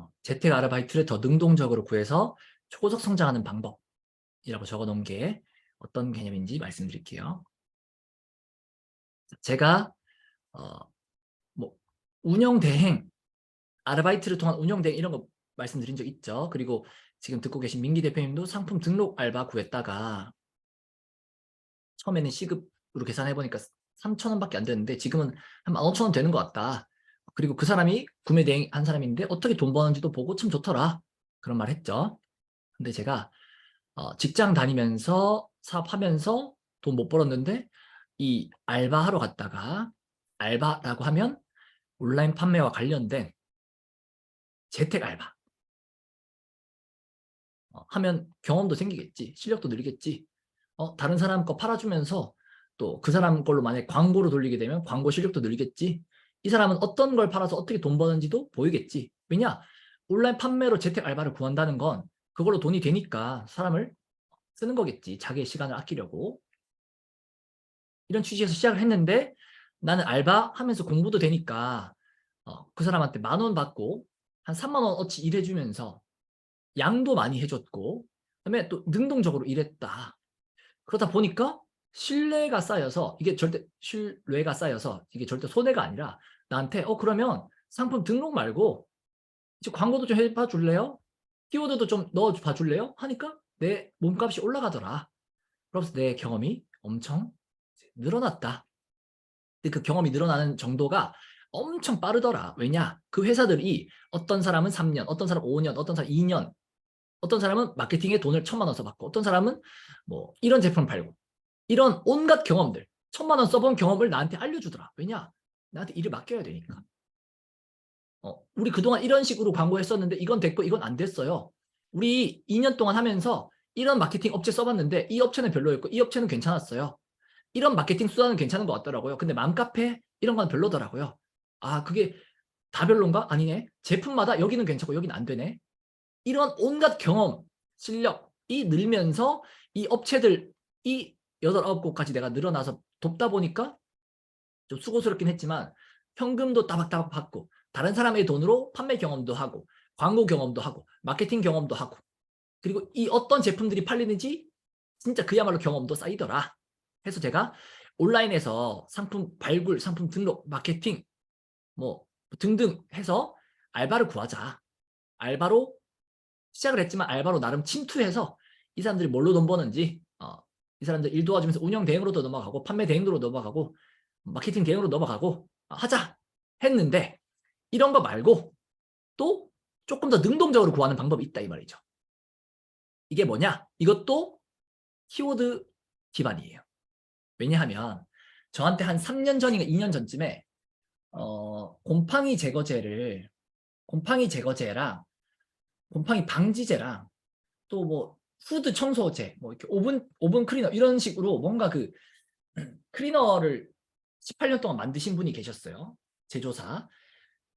어, 재택 아르바이트를 더 능동적으로 구해서 초고속 성장하는 방법이라고 적어놓은 게 어떤 개념인지 말씀드릴게요. 제가 어, 뭐 운영 대행, 아르바이트를 통한 운영 대행 이런 거 말씀드린 적 있죠. 그리고 지금 듣고 계신 민기 대표님도 상품 등록 알바 구했다가 처음에는 시급으로 계산해 보니까 3천 원밖에 안 되는데 지금은 한 15,000원 되는 것 같다. 그리고 그 사람이 구매 대행 한 사람인데 어떻게 돈 버는지도 보고 참 좋더라. 그런 말 했죠. 근데 제가 어, 직장 다니면서 사업하면서 돈 못 벌었는데 이 알바하러 갔다가 알바라고 하면 온라인 판매와 관련된 재택 알바 어, 하면 경험도 생기겠지 실력도 늘겠지 어, 다른 사람 거 팔아주면서 또 그 사람 걸로 만약 광고로 돌리게 되면 광고 실력도 늘겠지 이 사람은 어떤 걸 팔아서 어떻게 돈 버는지도 보이겠지. 왜냐? 온라인 판매로 재택 알바를 구한다는 건 그걸로 돈이 되니까 사람을 쓰는 거겠지. 자기의 시간을 아끼려고. 이런 취지에서 시작을 했는데 나는 알바 하면서 공부도 되니까 어, 그 사람한테 만 원 받고 한 3만 원 어치 일해주면서 양도 많이 해줬고 그다음에 또 능동적으로 일했다. 그러다 보니까 신뢰가 쌓여서 이게 절대 신뢰가 쌓여서 이게 절대 손해가 아니라 나한테 어 그러면 상품 등록 말고 이제 광고도 좀 해봐 줄래요? 키워드도 좀 넣어 봐 줄래요? 하니까 내 몸값이 올라가더라. 그래서 내 경험이 엄청 늘어났다. 근데 그 경험이 늘어나는 정도가 엄청 빠르더라. 왜냐? 그 회사들이 어떤 사람은 3년, 어떤 사람은 5년, 어떤 사람은 2년, 어떤 사람은 마케팅에 돈을 천만 원 써봤고, 어떤 사람은 뭐 이런 제품 팔고, 이런 온갖 경험들, 천만 원 써본 경험을 나한테 알려주더라. 왜냐? 나한테 일을 맡겨야 되니까. 어, 우리 그동안 이런 식으로 광고했었는데 이건 됐고 이건 안 됐어요. 우리 2년 동안 하면서 이런 마케팅 업체 써봤는데 이 업체는 별로였고 이 업체는 괜찮았어요. 이런 마케팅 수단은 괜찮은 것 같더라고요. 근데 맘카페 이런 건 별로더라고요. 아 그게 다 별론가? 아니네. 제품마다 여기는 괜찮고 여기는 안 되네. 이런 온갖 경험, 실력이 늘면서 이 업체들 이 여덟 아홉 곳까지 내가 늘어나서 돕다 보니까 좀 수고스럽긴 했지만 현금도 따박따박 받고 다른 사람의 돈으로 판매 경험도 하고 광고 경험도 하고 마케팅 경험도 하고 그리고 이 어떤 제품들이 팔리는지 진짜 그야말로 경험도 쌓이더라. 해서 제가 온라인에서 상품 발굴, 상품 등록, 마케팅 뭐 등등 해서 알바를 구하자. 알바로 시작을 했지만 알바로 나름 침투해서 이 사람들이 뭘로 돈 버는지 어, 이 사람들 일 도와주면서 운영 대행으로도 넘어가고 판매 대행으로 넘어가고 마케팅 대행으로 넘어가고 어, 하자 했는데 이런 거 말고 또 조금 더 능동적으로 구하는 방법이 있다 이 말이죠. 이게 뭐냐? 이것도 키워드 기반이에요. 왜냐하면 저한테 한 3년 전인가 2년 전쯤에 어, 곰팡이 제거제를 곰팡이 제거제랑 곰팡이 방지제랑 또 뭐 후드 청소제, 뭐 이렇게 오븐 오븐 클리너 이런 식으로 뭔가 그 클리너를 18년 동안 만드신 분이 계셨어요. 제조사.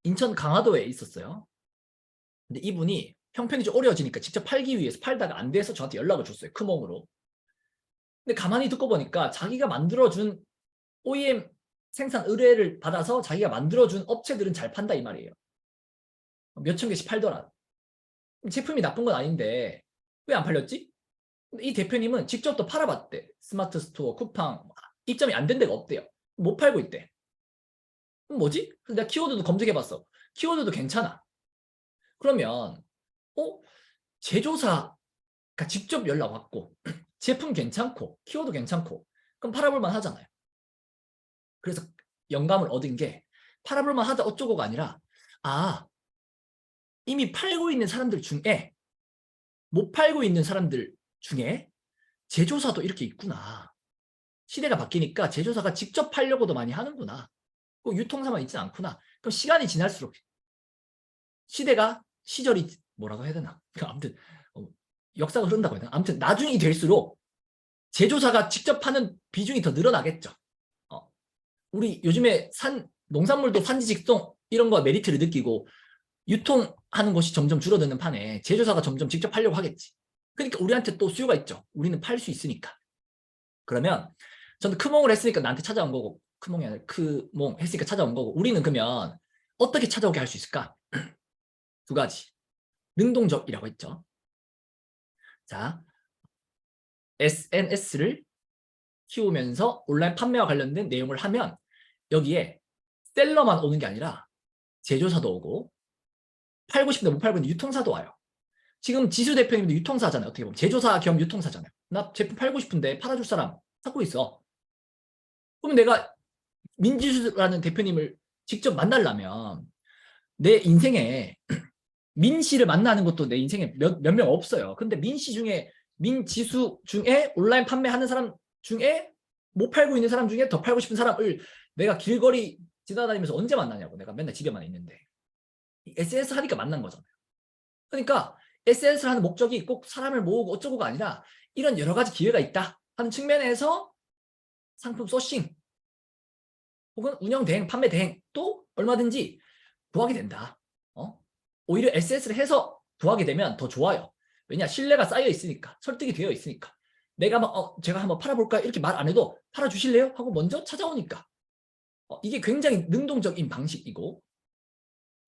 인천 강화도에 있었어요. 근데 이분이 형편이 좀 어려워지니까 직접 팔기 위해서 팔다가 안 돼서 저한테 연락을 줬어요. 크몽으로. 근데 가만히 듣고 보니까 자기가 만들어준 OEM 생산 의뢰를 받아서 자기가 만들어준 업체들은 잘 판다 이 말이에요. 몇천 개씩 팔더라. 제품이 나쁜 건 아닌데 왜 안 팔렸지? 이 대표님은 직접 또 팔아봤대. 스마트 스토어, 쿠팡 입점이 안 된 데가 없대요. 못 팔고 있대. 뭐지? 그래서 내가 키워드도 검색해봤어. 키워드도 괜찮아. 그러면 어? 제조사가 직접 연락 왔고 제품 괜찮고 키워드 괜찮고 그럼 팔아볼만 하잖아요. 그래서 영감을 얻은 게 팔아볼만 하다 어쩌고가 아니라 아 이미 팔고 있는 사람들 중에 못 팔고 있는 사람들 중에 제조사도 이렇게 있구나. 시대가 바뀌니까 제조사가 직접 팔려고도 많이 하는구나. 꼭 유통사만 있진 않구나. 그럼 시간이 지날수록 시대가 시절이 뭐라고 해야 되나? 아무튼 어, 역사가 흐른다고 해야 되나? 아무튼 나중이 될수록 제조사가 직접 파는 비중이 더 늘어나겠죠. 어, 우리 요즘에 산 농산물도 산지 직송 이런 거 메리트를 느끼고 유통 하는 것이 점점 줄어드는 판에 제조사가 점점 직접 팔려고 하겠지. 그러니까 우리한테 또 수요가 있죠. 우리는 팔 수 있으니까. 그러면 저는 크몽을 했으니까 나한테 찾아온 거고 크몽이 아니라 크몽 했으니까 찾아온 거고 우리는 그러면 어떻게 찾아오게 할 수 있을까? 두 가지. 능동적이라고 했죠. 자, SNS를 키우면서 온라인 판매와 관련된 내용을 하면 여기에 셀러만 오는 게 아니라 제조사도 오고 팔고 싶은데 못 팔고 있는 유통사도 와요. 지금 지수 대표님도 유통사잖아요. 어떻게 보면 제조사 겸 유통사잖아요. 나 제품 팔고 싶은데 팔아줄 사람 찾고 있어. 그럼 내가 민지수라는 대표님을 직접 만나려면 내 인생에 민 씨를 만나는 것도 내 인생에 몇 몇 명 없어요. 근데 민 씨 중에 민지수 중에 온라인 판매하는 사람 중에 못 팔고 있는 사람 중에 더 팔고 싶은 사람을 내가 길거리 지나다니면서 언제 만나냐고 내가 맨날 집에만 있는데 SNS 하니까 만난 거잖아요. 그러니까 SNS를 하는 목적이 꼭 사람을 모으고 어쩌고가 아니라 이런 여러 가지 기회가 있다 하는 측면에서 상품 소싱 혹은 운영 대행, 판매 대행 또 얼마든지 구하게 된다. 어? 오히려 SNS를 해서 구하게 되면 더 좋아요. 왜냐 신뢰가 쌓여 있으니까 설득이 되어 있으니까 내가 막 어, 제가 한번 팔아볼까 이렇게 말 안 해도 팔아주실래요? 하고 먼저 찾아오니까 어, 이게 굉장히 능동적인 방식이고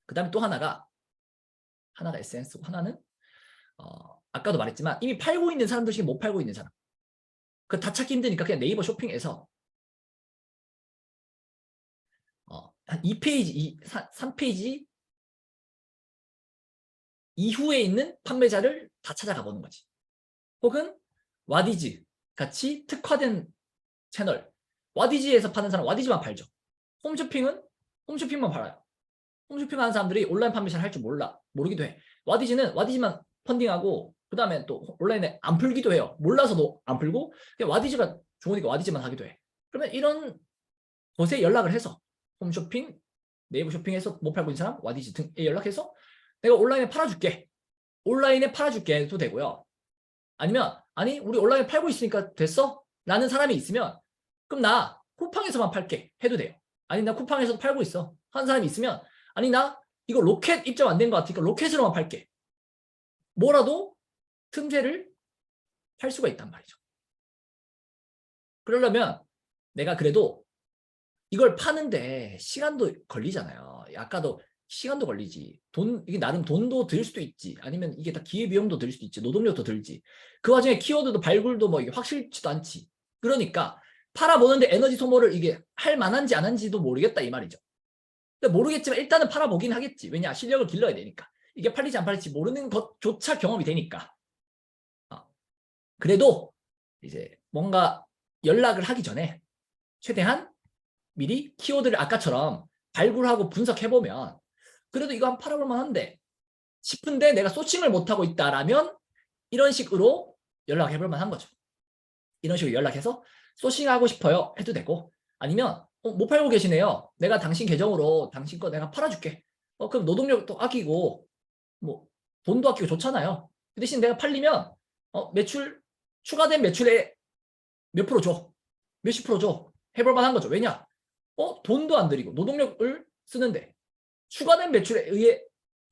그 다음에 또 하나가 하나가 SNS고 하나는 어, 아까도 말했지만 이미 팔고 있는 사람들 중에 못 팔고 있는 사람 그 다 찾기 힘드니까 그냥 네이버 쇼핑에서 어, 한 2페이지, 2, 3페이지 이후에 있는 판매자를 다 찾아가 보는 거지. 혹은 와디즈 같이 특화된 채널 와디즈에서 파는 사람 와디즈만 팔죠. 홈쇼핑은 홈쇼핑만 팔아요. 홈쇼핑 하는 사람들이 온라인 판매 잘 할 줄 몰라. 모르기도 해. 와디즈는 와디즈만 펀딩하고 그 다음에 또 온라인에 안 풀기도 해요. 몰라서도 안 풀고 그냥 와디즈가 좋으니까 와디즈만 하기도 해. 그러면 이런 곳에 연락을 해서 홈쇼핑, 네이버 쇼핑에서 못 팔고 있는 사람 와디즈 등에 연락해서 내가 온라인에 팔아줄게. 온라인에 팔아줄게 해도 되고요. 아니면 아니 우리 온라인에 팔고 있으니까 됐어? 라는 사람이 있으면 그럼 나 쿠팡에서만 팔게 해도 돼요. 아니 나 쿠팡에서 팔고 있어. 하는 사람이 있으면 아니 나 이거 로켓 입점 안 된 것 같으니까 로켓으로만 팔게. 뭐라도 틈새를 팔 수가 있단 말이죠. 그러려면 내가 그래도 이걸 파는데 시간도 걸리잖아요. 아까도 시간도 걸리지. 돈 이게 나름 돈도 들 수도 있지. 아니면 이게 다 기회 비용도 들 수도 있지. 노동력도 들지. 그 와중에 키워드도 발굴도 뭐 이게 확실치도 않지. 그러니까 팔아보는데 에너지 소모를 이게 할 만한지 안 한지도 모르겠다 이 말이죠. 근데 모르겠지만 일단은 팔아보긴 하겠지. 왜냐 실력을 길러야 되니까. 이게 팔리지 안 팔릴지 모르는 것조차 경험이 되니까. 어. 그래도 이제 뭔가 연락을 하기 전에 최대한 미리 키워드를 아까처럼 발굴하고 분석해보면 그래도 이거 한 팔아볼 만한데 싶은데 내가 소싱을 못하고 있다라면 이런 식으로 연락해볼 만한 거죠. 이런 식으로 연락해서 소싱하고 싶어요 해도 되고 아니면 어, 못 팔고 계시네요. 내가 당신 계정으로 당신 거 내가 팔아줄게. 어, 그럼 노동력도 아끼고 뭐 돈도 아끼고 좋잖아요. 그 대신 내가 팔리면 어, 매출 추가된 매출에 몇 프로 줘. 몇십 프로 줘. 해볼 만한 거죠. 왜냐? 어, 돈도 안 들이고 노동력을 쓰는데 추가된 매출에 의해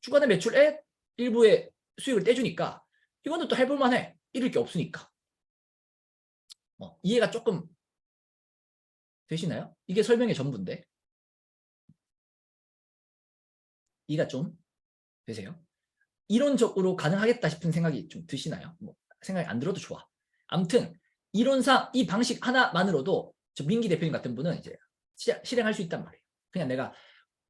추가된 매출에 일부의 수익을 떼주니까 이거는 또 해볼 만해. 잃을 게 없으니까. 어, 이해가 조금 되시나요? 이게 설명의 전부인데. 이해가 좀 되세요? 이론적으로 가능하겠다 싶은 생각이 좀 드시나요? 뭐 생각이 안 들어도 좋아. 아무튼 이론상 이 방식 하나만으로도 저 민기 대표님 같은 분은 이제 시, 실행할 수 있단 말이에요. 그냥 내가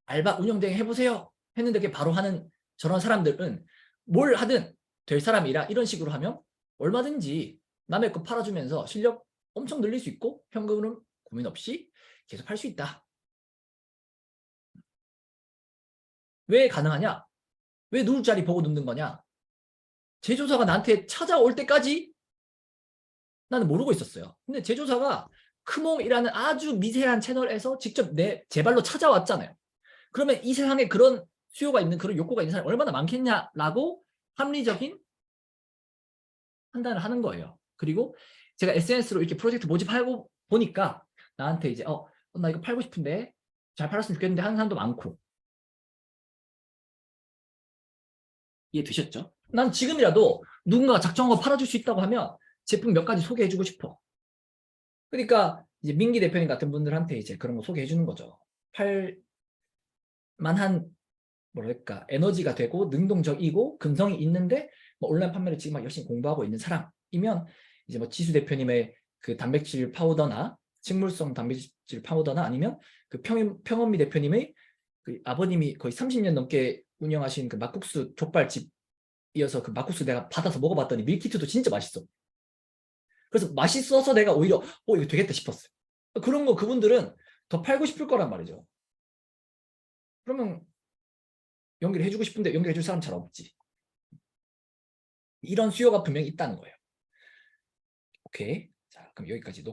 알바 운영 대행 해보세요 했는데 그게 바로 하는 저런 사람들은 뭘 하든 될 사람이라 이런 식으로 하면 얼마든지 남의 거 팔아주면서 실력 엄청 늘릴 수 있고 현금으로 고민 없이 계속 할 수 있다. 왜 가능하냐? 왜 누울 자리 보고 눕는 거냐? 제조사가 나한테 찾아올 때까지 나는 모르고 있었어요. 근데 제조사가 크몽이라는 아주 미세한 채널에서 직접 내 제 발로 찾아왔잖아요. 그러면 이 세상에 그런 수요가 있는 그런 욕구가 있는 사람이 얼마나 많겠냐라고 합리적인 판단을 하는 거예요. 그리고 제가 SNS로 이렇게 프로젝트 모집하고 보니까 나한테 이제 어 나 이거 팔고 싶은데 잘 팔았으면 좋겠는데 하는 사람도 많고 이해되셨죠? 난 지금이라도 누군가가 작정하고 팔아줄 수 있다고 하면 제품 몇 가지 소개해주고 싶어. 그러니까 이제 민기 대표님 같은 분들한테 이제 그런 거 소개해 주는 거죠. 팔 만한 뭐랄까 에너지가 되고 능동적이고 근성이 있는데 뭐 온라인 판매를 지금 막 열심히 공부하고 있는 사람이면 이제 뭐 지수 대표님의 그 단백질 파우더나 식물성 단백질 파우더나 아니면 그 평, 평원미 대표님의 그 아버님이 거의 30년 넘게 운영하신 그 막국수 족발집 이어서 그 막국수 내가 받아서 먹어봤더니 밀키트도 진짜 맛있어. 그래서 맛있어서 내가 오히려 어 이거 되겠다 싶었어요. 그런 거 그분들은 더 팔고 싶을 거란 말이죠. 그러면 연결해 주고 싶은데 연결해 줄 사람 잘 없지. 이런 수요가 분명히 있다는 거예요. 오케이. 자, 그럼 여기까지 놓고